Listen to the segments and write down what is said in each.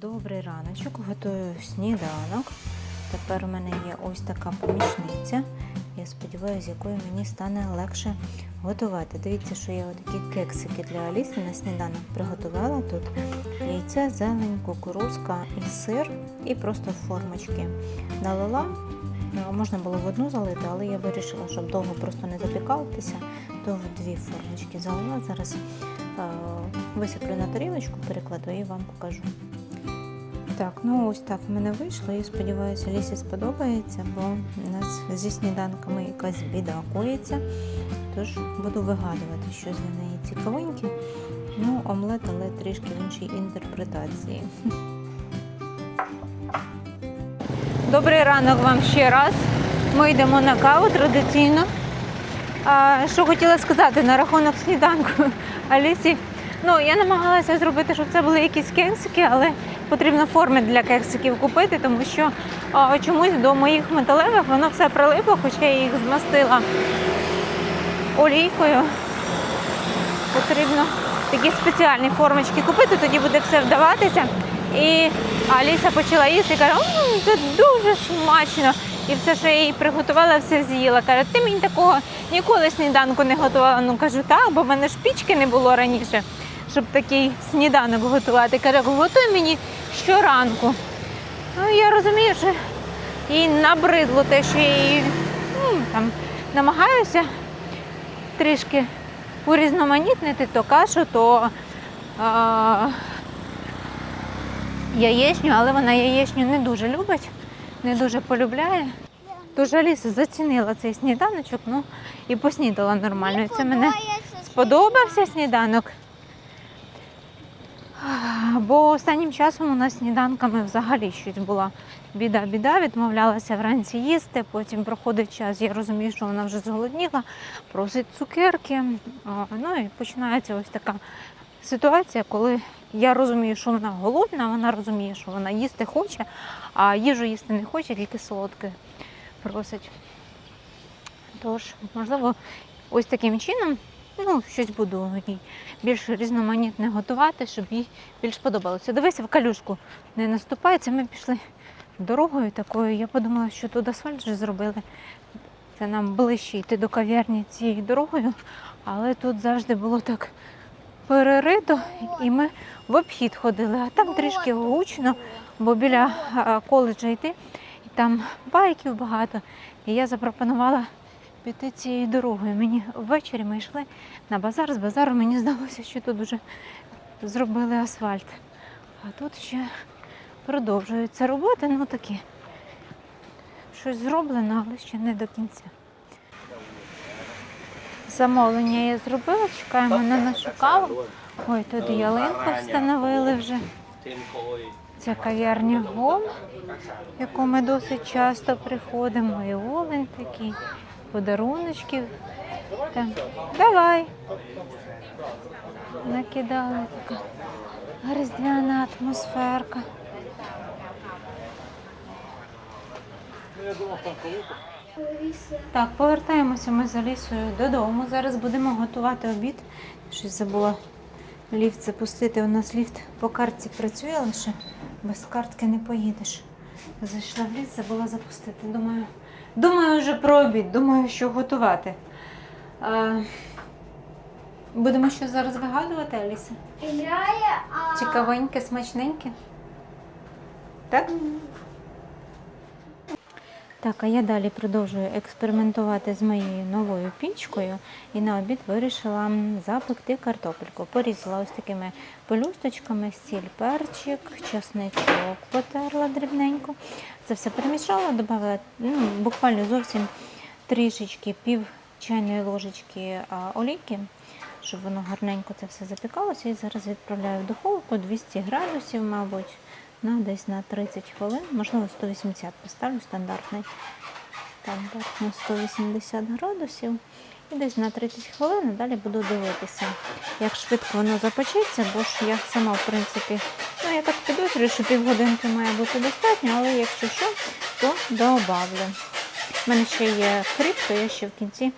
Добрий раночок, готую сніданок. Тепер у мене є ось така помічниця. Я сподіваюся, з якою мені стане легше готувати. Дивіться, що я такі кексики для Аліси на сніданок приготувала. Тут яйце, зелень, кукурузка і сир, і просто формочки налила. Ну, Можна було в одну залити, але я вирішила, щоб довго просто не запікатися, то в дві формочки залила. Зараз е, висиплю на тарілочку, перекладу і вам покажу. Так, ну ось так в мене вийшло і сподіваюся, Лісі сподобається, бо у нас зі сніданками якась біда коїться. Тож буду вигадувати щось для неї цікавеньке. Ну, омлет, але трішки в іншій інтерпретації. Добрий ранок вам ще раз. Ми йдемо на каву традиційно. А, що хотіла сказати на рахунок сніданку Алісі. Ну, я намагалася зробити, щоб це були якісь кексики, але потрібно форми для кексиків купити, тому що а, чомусь до моїх металевих воно все прилипло, хоча я їх змастила олійкою. Потрібно такі спеціальні формочки купити, тоді буде все вдаватися. І Аліса почала їсти і каже, «М, це дуже смачно. І все, що я їй приготувала, все з'їла. Каже, ти мені такого ніколи сніданку не готувала. Ну кажу, так, бо в мене ж пічки не було раніше, щоб такий сніданок готувати. Каже, готуй мені щоранку. Ну, я розумію, що їй набридло те, що я їй ну, там, намагаюся трішки урізноманітнити то кашу, то а, яєчню, але вона яєчню не дуже любить, не дуже полюбляє. Тож Аліса зацінила цей сніданочок, ну і поснідала нормально. Це мене сподобався сніданок. Бо останнім часом у нас сніданками взагалі щось була біда-біда, відмовлялася вранці їсти, потім проходить час, я розумію, що вона вже зголодніла, просить цукерки. Ну і починається ось така ситуація, коли я розумію, що вона голодна, вона розуміє, що вона їсти хоче, а їжу їсти не хоче, тільки солодке просить. Тож, можливо, ось таким чином ну, щось буду їй більш різноманітне готувати, щоб їй більш подобалося. Дивися, в калюшку не наступається. Ми пішли дорогою такою. Я подумала, що тут асфальт вже зробили. Це нам ближче йти до кав'ярні цією дорогою, але тут завжди було так перерито, і ми в обхід ходили, а там трішки гучно, бо біля а, коледжа йти, і там байків багато. І я запропонувала піти цією дорогою. Мені ввечері ми йшли на базар. З базару мені здалося, що тут вже зробили асфальт. А тут ще продовжуються роботи, ну такі. Щось зроблено, але ще не до кінця. Замовлення я зробила, чекаємо на нашу каву. Ой, тут ялинку встановили вже. Це кав'ярня Гом, в яку ми досить часто приходимо. І олень такий, подаруночків. Там. Давай. Накидали така різдвяна атмосферка. Так, повертаємося ми з Алісою додому. Зараз будемо готувати обід. Щось забула ліфт запустити. У нас ліфт по картці працює, лише без картки не поїдеш. Зайшла в ліфт, забула запустити. Думаю, думаю вже про обід, думаю, що готувати. А, будемо що зараз вигадувати, Аліса? Грає, а Цікавеньке, смачненьке. Так? Так, а я далі продовжую експериментувати з моєю новою пічкою і на обід вирішила запекти картопельку. Порізала ось такими пелюсточками, сіль, перчик, чесничок потерла дрібненько. Це все перемішала, додала ну, буквально зовсім трішечки пів чайної ложечки олійки, щоб воно гарненько це все запікалося. І зараз відправляю в духовку 200 градусів, мабуть на десь на 30 хвилин, можливо 180 поставлю стандартний стандартно 180 градусів. І десь на 30 хвилин далі буду дивитися, як швидко воно запечеться, бо ж я сама, в принципі, ну я так підозрюю, що півгодинки має бути достатньо, але якщо що, то добавлю. У мене ще є кріп, то я ще в кінці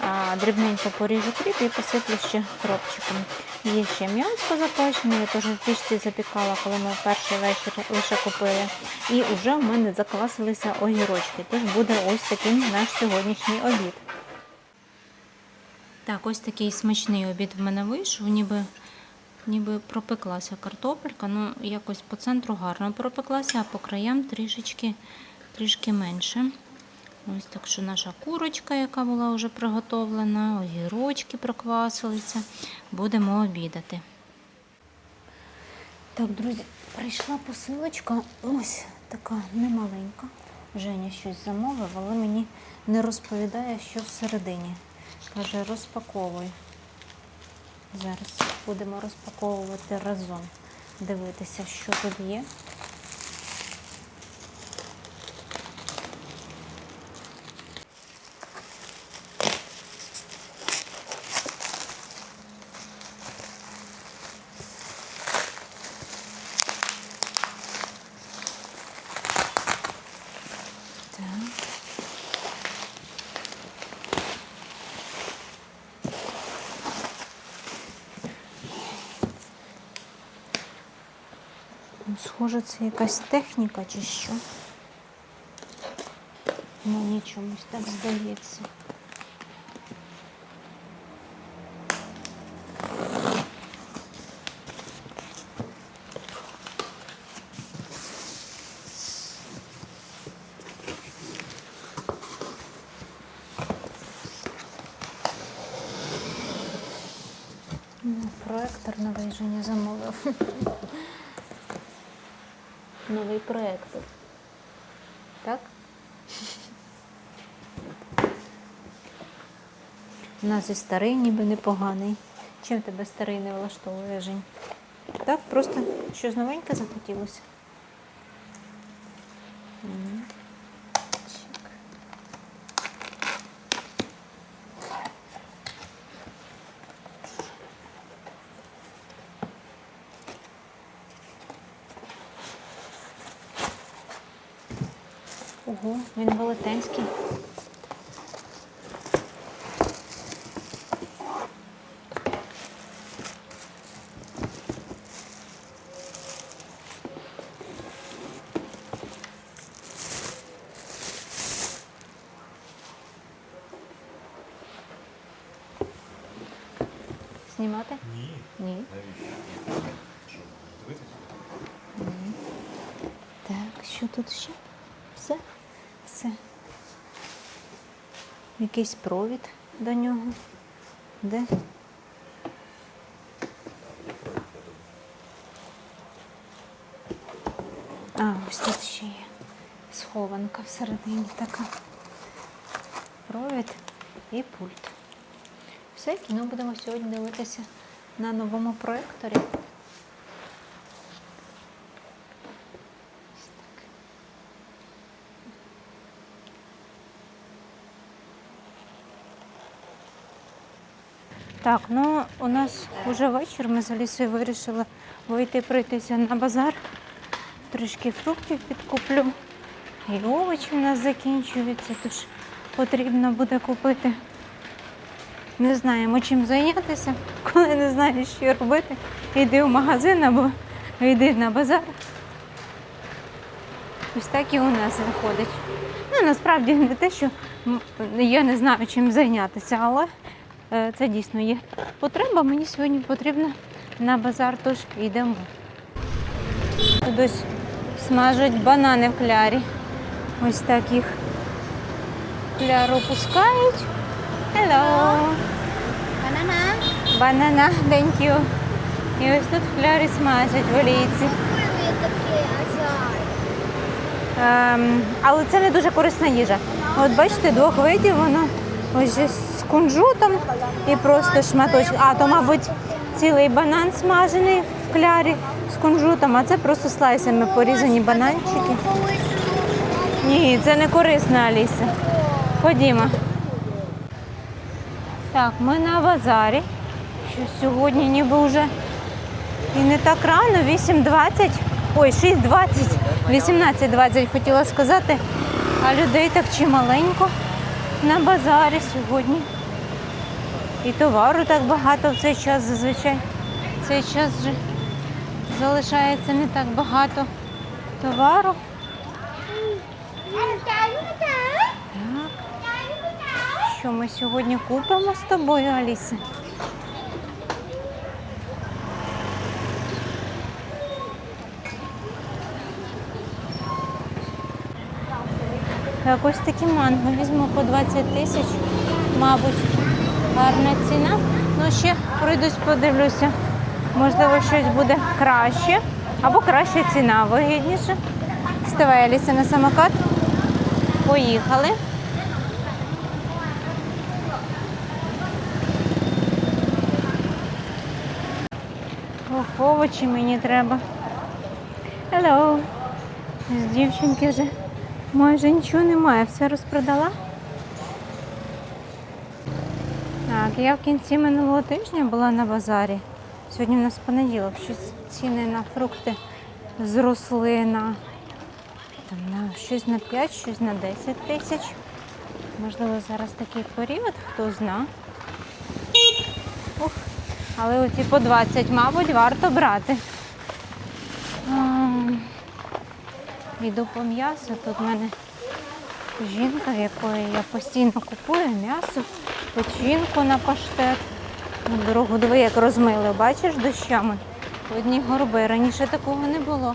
а, дрібненько поріжу кріп і посиплю ще кропчиком. Є ще м'ясо запечене, я теж в пічці запікала, коли ми перший вечір лише купили. І вже в мене заквасилися огірочки. Тож буде ось такий наш сьогоднішній обід. Так, ось такий смачний обід в мене вийшов, ніби, ніби пропеклася картопелька. Ну, якось по центру гарно пропеклася, а по краям трішечки, трішки менше. Ось так що наша курочка, яка була вже приготовлена, огірочки проквасилися. Будемо обідати. Так, друзі, прийшла посилочка. Ось така немаленька. Женя щось замовив, але мені не розповідає, що всередині. Каже, розпаковуй. Зараз будемо розпаковувати разом. Дивитися, що тут є. Схоже, це якась техніка чи що. Мені чомусь так здається. Ну, Проектор новий Женя замовив. Новий проектор. Так? У нас і старий ніби непоганий. Чим тебе старий не влаштовує, Жень? Так, просто щось новеньке захотілося. М. Чик. Ого, він велетенський. Знімати? Ні. Ні. Навіщо? Що, дивитися? Ні. Так, що тут ще? Все? Все. Якийсь провід до нього. Де? А, ось тут ще є схованка всередині така. Провід і пульт. Все, кіно будемо сьогодні дивитися на новому проекторі. Так. Так, ну у нас вже вечір. Ми з Алісою вирішили вийти пройтися на базар. Трішки фруктів підкуплю. І овочі у нас закінчуються, тож потрібно буде купити. Не знаємо, чим зайнятися, коли не знаєш, що робити. Йди в магазин або йди на базар. Ось так і у нас виходить. Ну, насправді не те, що я не знаю, чим зайнятися, але е, це дійсно є потреба. Мені сьогодні потрібно на базар, тож йдемо. Тут ось смажать банани в клярі. Ось так їх кляру пускають. Hello! Banana. Банана, thank you. І ось тут в клярі смажать в олійці. Ем, але це не дуже корисна їжа. От бачите, двох видів воно ось зі- з кунжутом і просто шматочок. А, то, мабуть, цілий банан смажений в клярі з кунжутом, а це просто слайсами порізані бананчики. Ні, це не корисно, Аліса. Ходімо. Так, ми на базарі. Що сьогодні ніби вже і не так рано, 8.20. Ой, 6.20, 18.20 хотіла сказати. А людей так чималенько на базарі сьогодні. І товару так багато в цей час зазвичай цей час вже залишається не так багато товару. Що ми сьогодні купимо з тобою, Аліса? Так, ось такі манго візьму по 20 тисяч, мабуть, гарна ціна. Ну, ще пройдусь, подивлюся. Можливо, щось буде краще. Або краща ціна, вигідніше. Ставай, Аліса, на самокат. Поїхали. Овочі мені треба. Hello. З дівчинки вже майже нічого немає, все розпродала. Так, я в кінці минулого тижня була на базарі. Сьогодні в нас понеділок. Щось ціни на фрукти зросли на, там, на щось на 5, щось на 10 тисяч. Можливо, зараз такий період, хто зна. Ух, але оці по 20, мабуть, варто брати. Йду по м'ясу. Тут в мене жінка, якої я постійно купую м'ясо, печінку на паштет. Дорогу диви, як розмили, бачиш дощами? Одні горби. Раніше такого не було.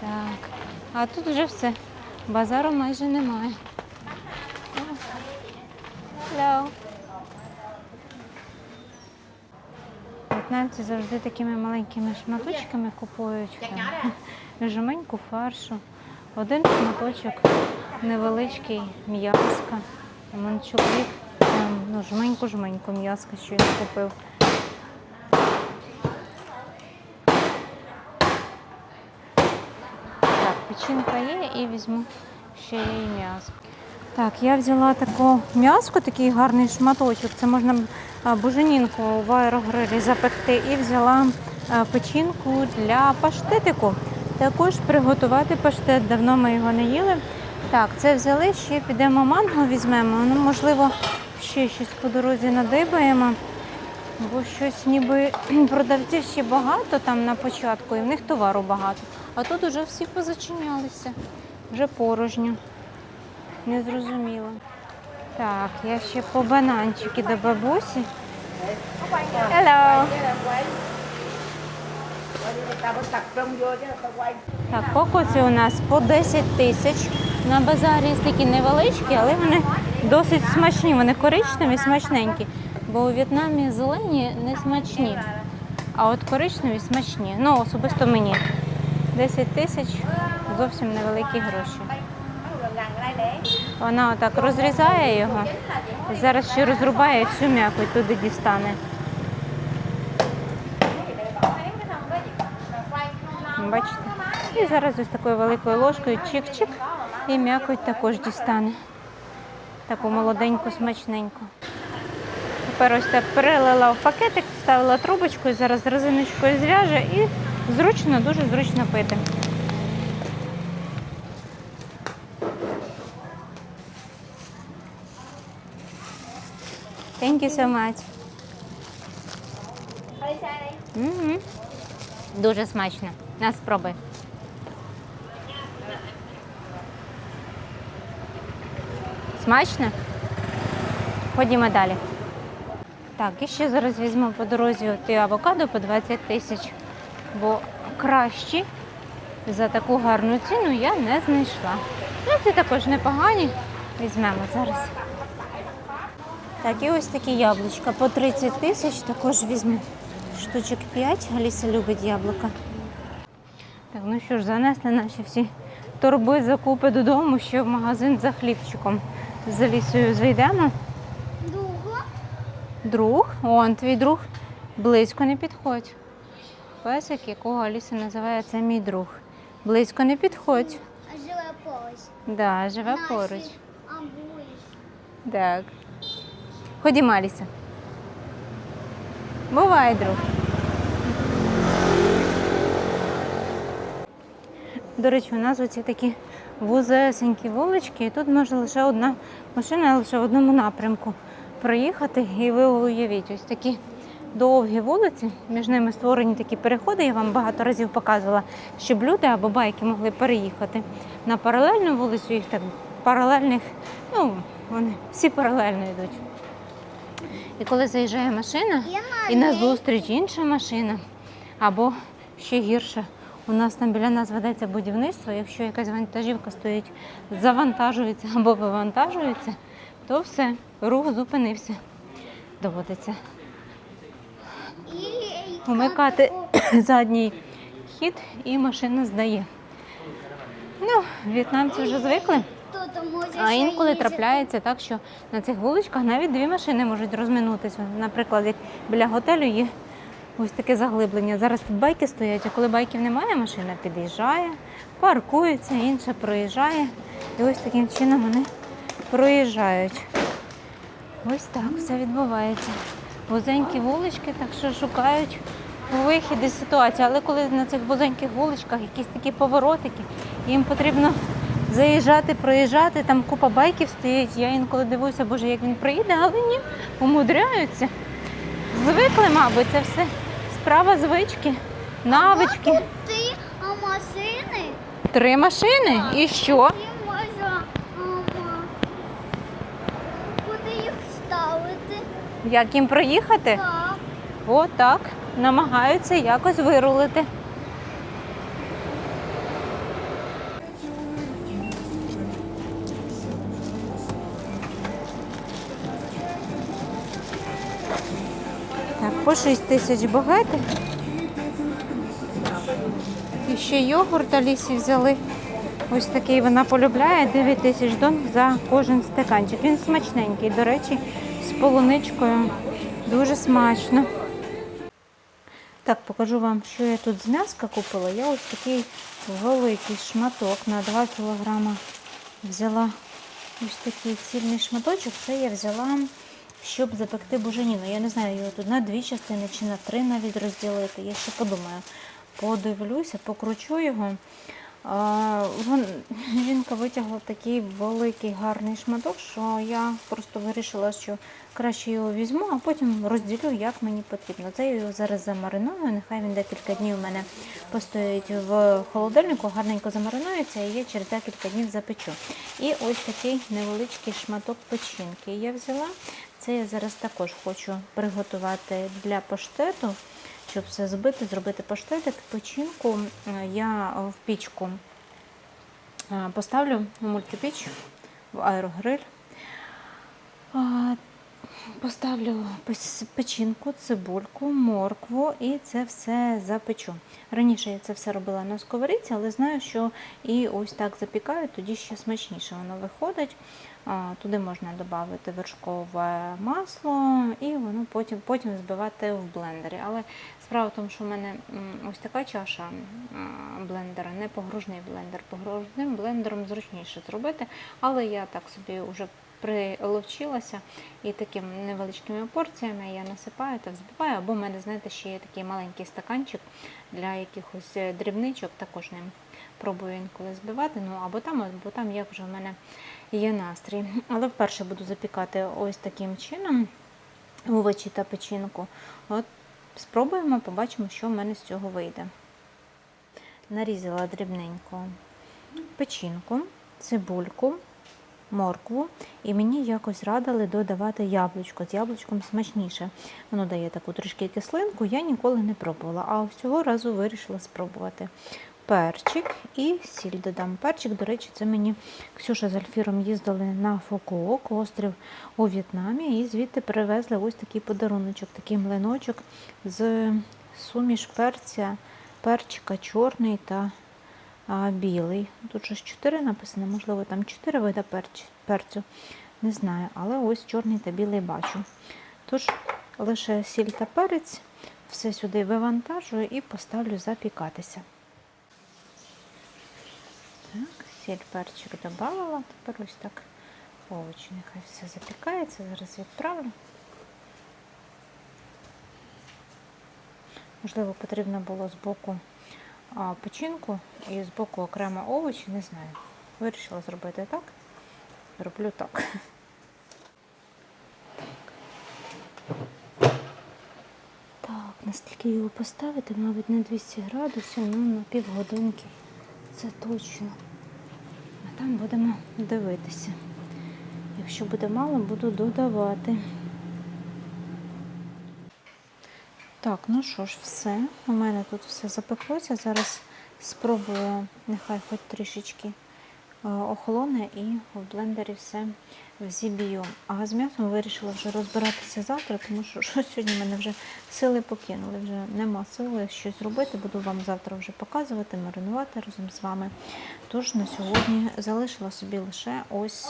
Так. А тут вже все. Базару майже немає. Hello. В'єтнамці завжди такими маленькими шматочками купують там, жменьку фаршу, один шматочок невеличкий чоловік там, ну, жменьку-жменьку м'яска, що він купив. Так, печінка є і візьму ще і м'ясо. Так, я взяла таку м'яско, такий гарний шматочок. Це можна буженінку в аерогрилі запекти. І взяла печінку для паштетику. Також приготувати паштет. Давно ми його не їли. Так, це взяли, ще підемо манго візьмемо. Ну, можливо, ще щось по дорозі надибаємо. Бо щось ніби продавців ще багато там на початку, і в них товару багато. А тут уже всі позачинялися, вже порожньо. Не зрозуміло. Так, я ще по бананчики до бабусі. Hello. Так, кокоси у нас по 10 тисяч. На базарі такі невеличкі, але вони досить смачні. Вони коричневі, смачненькі. Бо у В'єтнамі зелені не смачні. А от коричневі смачні. Ну, особисто мені. 10 тисяч зовсім невеликі гроші. Вона отак розрізає його. Зараз ще розрубає всю м'яку туди дістане. Бачите? І зараз ось такою великою ложкою чик-чик і м'якоть також дістане. Таку молоденьку, смачненьку. Тепер ось так перелила в пакетик, вставила трубочку і зараз резиночкою зв'яже і зручно, дуже зручно пити. Thank you so much. Дуже смачно. На спробуй. Смачно? Ходімо далі. Так, і ще зараз візьму по дорозі ті авокадо по 20 тисяч, бо кращі за таку гарну ціну я не знайшла. Ну, це також непогані. Візьмемо зараз. Так, і ось такі яблучка по 30 тисяч також візьму. Штучок 5. Аліса любить яблука. Так, ну що ж, занесли наші всі торби, закупи додому, ще в магазин за хлібчиком. З Алісою зайдемо. Довго? Друг, он твій друг, близько не підходь. Песик, якого Аліса називає, це мій друг. Близько не підходь. А живе поруч. Да, живе Наші поруч. Амбуї. Так. Ходімо, Аліса. Бувай, друг. До речі, у нас оці такі вузесенькі вулички, і тут може лише одна машина лише в одному напрямку проїхати. І ви уявіть, ось такі довгі вулиці, між ними створені такі переходи, я вам багато разів показувала, щоб люди або байки могли переїхати на паралельну вулицю, їх так паралельних, ну, вони всі паралельно йдуть. І коли заїжджає машина, і назустріч інша машина, або ще гірше. У нас там біля нас ведеться будівництво. Якщо якась вантажівка стоїть, завантажується або вивантажується, то все, рух зупинився. Доводиться вмикати задній хід і машина здає. Ну, в'єтнамці вже звикли. А інколи трапляється так, що на цих вуличках навіть дві машини можуть розминутися. Наприклад, як біля готелю є ось таке заглиблення. Зараз тут байки стоять, а коли байків немає, машина під'їжджає, паркується, інша проїжджає. І ось таким чином вони проїжджають. Ось так все відбувається. Вузенькі вулички, так що шукають вихід із ситуації. Але коли на цих вузеньких вуличках якісь такі поворотики, їм потрібно заїжджати, проїжджати, там купа байків стоїть. Я інколи дивуюся, боже, як він приїде, але ні, умудряються. Звикли, мабуть, це все справа звички, навички. Тут ти, а машини Три машини. І що? і можна ага. куди їх ставити. Як їм проїхати? Так. Отак. Намагаються якось вирулити. По 6 тисяч багети. І ще йогурт Алісі взяли. Ось такий вона полюбляє 9 тисяч дон за кожен стаканчик. Він смачненький, до речі, з полуничкою. Дуже смачно. Так, покажу вам, що я тут з м'яска купила. Я ось такий великий шматок на 2 кг взяла ось такий цільний шматочок. Це я взяла, щоб запекти буженіну. Я не знаю, його тут на дві частини чи на три навіть розділити. Я ще подумаю. Подивлюся, покручу його. Жінка витягла такий великий гарний шматок, що я просто вирішила, що краще його візьму, а потім розділю, як мені потрібно. Це я його зараз замариную. Нехай він декілька днів у мене постоїть в холодильнику, гарненько замаринується, і я через декілька днів запечу. І ось такий невеличкий шматок печінки я взяла. Це я зараз також хочу приготувати для паштету щоб все збити, зробити паштетик, печінку е, я в пічку е, поставлю в мультипіч, в аерогриль. Поставлю печінку, цибульку, моркву і це все запечу. Раніше я це все робила на сковорідці, але знаю, що і ось так запікаю, тоді ще смачніше воно виходить. Туди можна додати вершкове масло і воно потім, потім збивати в блендері. Але справа в тому, що в мене ось така чаша блендера, не погружний блендер. Погружним блендером зручніше зробити, але я так собі вже приловчилася і такими невеличкими порціями я насипаю та взбиваю. Або в мене, знаєте, ще є такий маленький стаканчик для якихось е, дрібничок, також ним пробую інколи збивати. Ну або там, або там, як вже в мене є настрій. Але вперше буду запікати ось таким чином овочі та печінку. От спробуємо, побачимо, що в мене з цього вийде. Нарізала дрібненько печінку, цибульку, моркву, і мені якось радили додавати яблучко. З яблучком смачніше. Воно дає таку трішки кислинку, я ніколи не пробувала, а ось цього разу вирішила спробувати. Перчик і сіль додам. Перчик, до речі, це мені Ксюша з Альфіром їздили на Фукуок, острів у В'єтнамі, і звідти привезли ось такий подаруночок, такий млиночок з суміш перця, перчика чорний та а, білий. Тут щось 4 написано, можливо, там 4 вида перч, перцю. Не знаю, але ось чорний та білий бачу. Тож лише сіль та перець, все сюди вивантажую і поставлю запікатися. Так, сіль перчик додавала, тепер ось так овочі. Нехай все запікається, зараз відправлю. Можливо, потрібно було з боку печінку і з боку окремо овочі, не знаю. Вирішила зробити так. Роблю так. стільки його поставити, мабуть, на 200 градусів, ну на півгодинки. Це точно. Там будемо дивитися. Якщо буде мало, буду додавати. Так, ну що ж, все. У мене тут все запеклося. Зараз спробую, нехай хоч трішечки охолоне і в блендері все взіб'ю. А з м'ясом вирішила вже розбиратися завтра, тому що, що сьогодні мене вже сили покинули. Вже нема сили щось робити. Буду вам завтра вже показувати, маринувати разом з вами. Тож на сьогодні залишила собі лише ось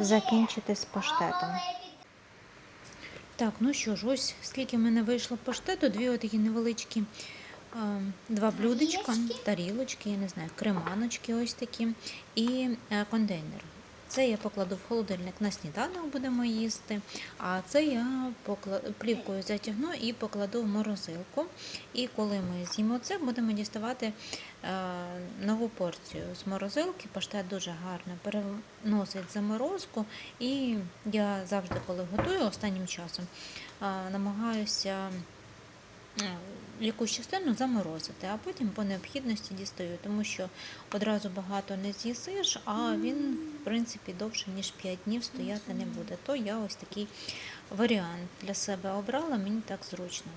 закінчити з паштетом. Так, ну що ж, ось скільки в мене вийшло паштету, дві отакі невеличкі е, два блюдечка, тарілочки, я не знаю, креманочки ось такі і е, контейнер. Це я покладу в холодильник на сніданок будемо їсти, а це я плівкою затягну і покладу в морозилку. І коли ми з'їмо це, будемо діставати е, нову порцію з морозилки. Паштет дуже гарно переносить заморозку. І я завжди, коли готую останнім часом, е, намагаюся якусь частину заморозити, а потім по необхідності дістаю, тому що одразу багато не з'їсиш, а він, в принципі, довше, ніж 5 днів стояти не буде. То я ось такий варіант для себе обрала, мені так зручно.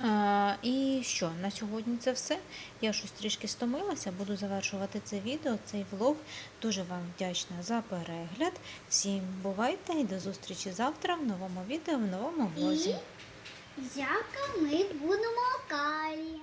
А, і що, на сьогодні це все. Я щось трішки стомилася, буду завершувати це відео, цей влог. Дуже вам вдячна за перегляд. Всім бувайте і до зустрічі завтра в новому відео, в новому влозі. Як ми будемо калі.